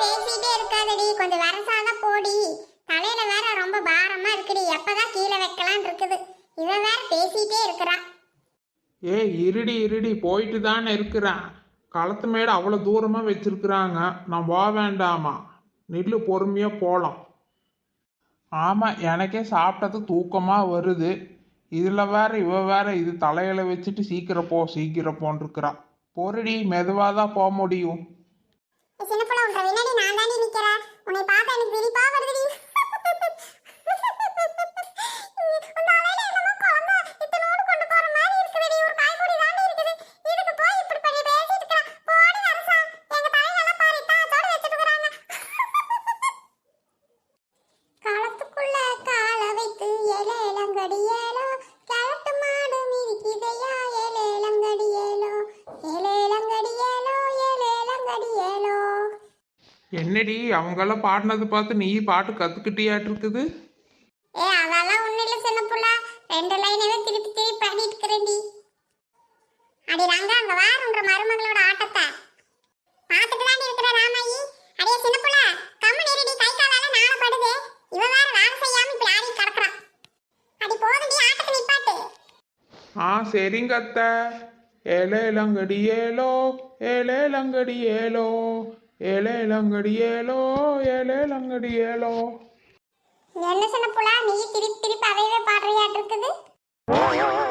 பேசிட்டே இருக்காதடி. கொஞ்சம் வரசாத போடி. தலையில வேற ரொம்ப பாரமா இருக்குடி. எப்பதான் கீழே வைக்கலாம் இருக்குது. இவ வேற பேசிட்டே இருக்கிறா. ஏய் இருடி இருடி. போயிட்டு தானே இருக்கிறான் களத்து மேடு அவ்வளோ தூரமாக வச்சிருக்கிறாங்க. நான் போக வேண்டாமா? நில்லு பொறுமையாக போகலாம் ஆமாம் எனக்கே சாப்பிட்டது தூக்கமாக வருது. இதில் வேற இவ வேற இது தலையில வச்சுட்டு சீக்கிரம் போ சீக்கிரம் போன்னு பொருடி மெதுவாக தான் போக முடியும் சின்ன புள்ள உன்ற வினாடி நான் தாண்டி நிக்கிறா உன்னை பார்த்தா எனக்கு விரிப்பா வருது என்னடி அவங்கெல்லாம் பாடினது பார்த்து நீ பாட்டு கற்றுக்கிட்டியாட்டு இருக்குது ஏ அதெல்லாம் ஒண்ணு இல்ல சின்ன புள்ள. ரெண்டு லைனவே திருப்பி திருப்பி பாடிட்டு இருக்கிறேன்டி. அடி ரங்கா அங்க வாருன்ற மருமகளோட ஆட்டத்தை. பார்த்துட்டு தான் இருக்கிற ராமாயி. அடியே சின்ன புள்ள கம்மு நேரடி கை காலால நாள படுது இவ வேற வேலை செய்யாம இப்படி ஆடி கிடக்குறான் அடி போதுடி ஆட்டத்தை நிப்பாட்டு. ஆ சரிங்க அத்தை. ஏலேலங்கடி ஏலோ. ஏலேலங்கடி ஏலோ. ஏலே ஏலேலங்கடி ஏலோ ஏலே ஏலேலங்கடி ஏலோ என்ன சொன்ன புலா? நீ திருப்பி திருப்பி அவையவே பாடுறியாட்டு இருக்குது